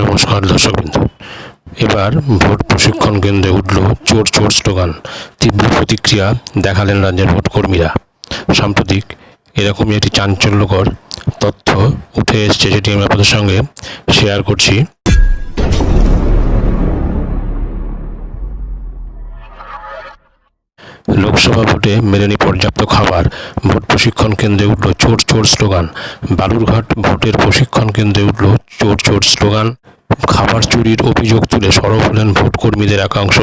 নমস্কার দর্শকবৃন্দ। এবার ভোট প্রশিক্ষণ কেন্দ্রে উঠল চোর চোর স্লোগান, তীব্র প্রতিক্রিয়া দেখালেন রাজ্যের ভোট কর্মীরা। সাম্প্রতিক এরকমই একটি চাঞ্চল্যকর তথ্য উঠে এসছে যেটি আমি আপনাদের সঙ্গে শেয়ার করছি। লোকসভা ভোটে মেলেনি পর্যাপ্ত খাবার। ভোট প্রশিক্ষণ কেন্দ্রে উঠল চোর চোর স্লোগান। বালুরঘাট ভোটের প্রশিক্ষণ কেন্দ্রে উঠল চোর চোর স্লোগান। খাবার চুরির অভিযোগ তুলে সরব হলেন ভোট কর্মীদের একাংশ।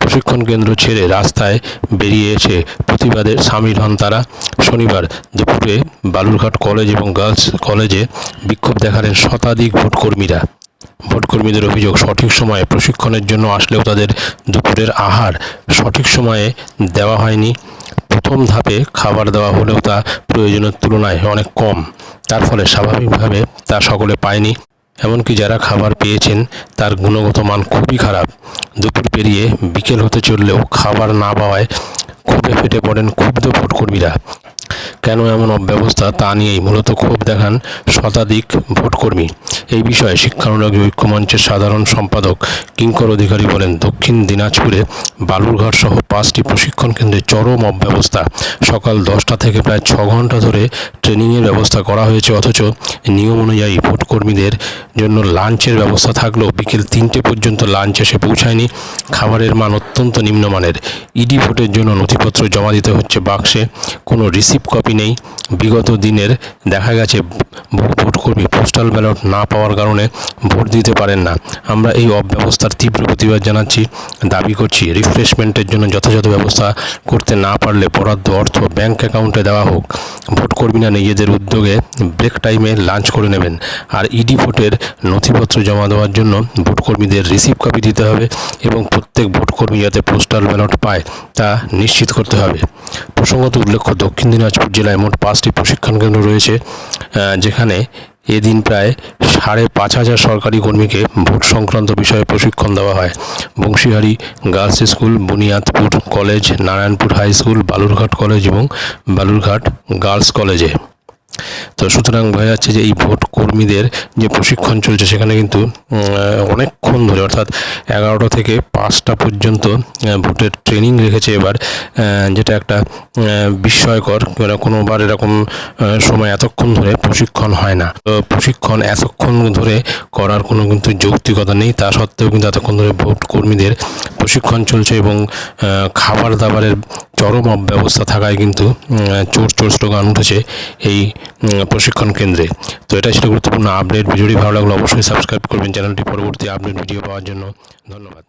প্রশিক্ষণ কেন্দ্র ছেড়ে রাস্তায় বেরিয়ে এসে প্রতিবাদে সামিল হন তারা। শনিবার দুপুরে বালুরঘাট কলেজ এবং গার্লস কলেজে বিক্ষোভ দেখালেন শতাধিক ভোটকর্মীরা ভোটকর্মীদের অভিযোগ সঠিক সময়ে প্রশিক্ষণের জন্য আসলেও তাদের দুপুরের আহার সঠিক সময়ে দেওয়া হয়নি। প্রথম ধাপে খাবার দেওয়া হলেও তা প্রয়োজনের তুলনায় অনেক কম। তার ফলে স্বাভাবিকভাবে তা সকলে পায়নি। এমনকি যারা খাবার পেয়েছেন, তার গুণগত মান খুবই খারাপ। দুপুর পেরিয়ে বিকেল হতে চললেও খাবার না পাওয়ায় ক্ষোভে ফেটে পড়েন ক্ষুব্ধ ভোটকর্মীরা। কেন এমন অব্যবস্থা তা নিয়েই মূলত ক্ষোভ দেখান শতাধিক ভোটকর্মী। এই বিষয়ে শিক্ষানুরাগী ঐক্যমঞ্চের সাধারণ সম্পাদক, কিঙ্কর অধিকারী বলেন, দক্ষিণ দিনাজপুরে বালুরঘাট সহ পাঁচটি প্রশিক্ষণ কেন্দ্রে চরম অব্যবস্থা। সকাল দশটা থেকে প্রায় ছ ঘণ্টা ধরে ট্রেনিংয়ের ব্যবস্থা করা হয়েছে, অথচ নিয়ম অনুযায়ী ভোটকর্মীদের জন্য লাঞ্চের ব্যবস্থা থাকলেও বিকেল তিনটে পর্যন্ত লাঞ্চ এসে পৌঁছায়নি। খাবারের মান অত্যন্ত নিম্নমানের। ইডি ভোটের জন্য নথিপত্র জমা দিতে হচ্ছে বাক্সে। কোনো রিসিপ্ট কপি নেই। বিগত দিনের দেখা গেছে, বহু ভোটকর্মী পোস্টাল ব্যালট না পাওয়ার কারণে ভোট দিতে পারেন না। আমরা এই অব্যবস্থার তীব্র প্রতিবাদ জানাচ্ছি, দাবি করছি রিফ্রেশমেন্টের জন্য যথাযথ ব্যবস্থা করতে না পারলে বরাদ্দ অর্থ ব্যাংক অ্যাকাউন্টে দেওয়া হোক। ভোটকর্মীরা নিজেদের উদ্যোগে ব্রেক টাইমে লাঞ্চ করে নেবেন। আর ইডি ভোটের নথিপত্র জমা দেওয়ার জন্য ভোটকর্মীদের রিসিভ কপি দিতে হবে এবং প্রত্যেক ভোটকর্মী যাতে পোস্টাল ব্যালট পায় তা নিশ্চিত করতে হবে। প্রসঙ্গত উল্লেখ্য, দক্ষিণ দিনাজপুর জেলায় মোট পাঁচটি প্রশিক্ষণ কেন্দ্র রয়েছে যেখানে এদিন প্রায় সাড়ে পাঁচ হাজার সরকারি কর্মীকে ভোট সংক্রান্ত বিষয়ে প্রশিক্ষণ দেওয়া হয়। Banshihari girls school, Buniyadpur college, Narayanpur high school, Balurghat college এবং বালুরঘাট গার্লস কলেজে। তো সুতরাং বোঝা যাচ্ছে যে এই ভোট কর্মীদের যে প্রশিক্ষণ চলছে সেখানে কিন্তু অনেকক্ষণ ধরে, অর্থাৎ এগারোটা থেকে পাঁচটা পর্যন্ত ভোটের ট্রেনিং রেখেছে এবার যেটা একটা বিস্ময়কর মানে কোনোবার এরকম সময় এতক্ষণ ধরে প্রশিক্ষণ হয় না। তো প্রশিক্ষণ এতক্ষণ ধরে করার কোনো কিন্তু যৌক্তিকতা নেই, তা সত্ত্বেও কিন্তু এতক্ষণ ধরে ভোট কর্মীদের প্রশিক্ষণ চলছে এবং খাবার দাবারের চরম অব্যবস্থা থাকায় কিন্তু চোর চোর স্লোগান উঠেছে এই প্রশিক্ষণ কেন্দ্রে। তো এটা ছিল গুরুত্বপূর্ণ আপডেট ভিডিওটি ভালো লাগল অবশ্যই সাবস্ক্রাইব করবেন। চ্যানেলটি পরবর্তী আপডেট ভিডিও পাওয়ার জন্য ধন্যবাদ।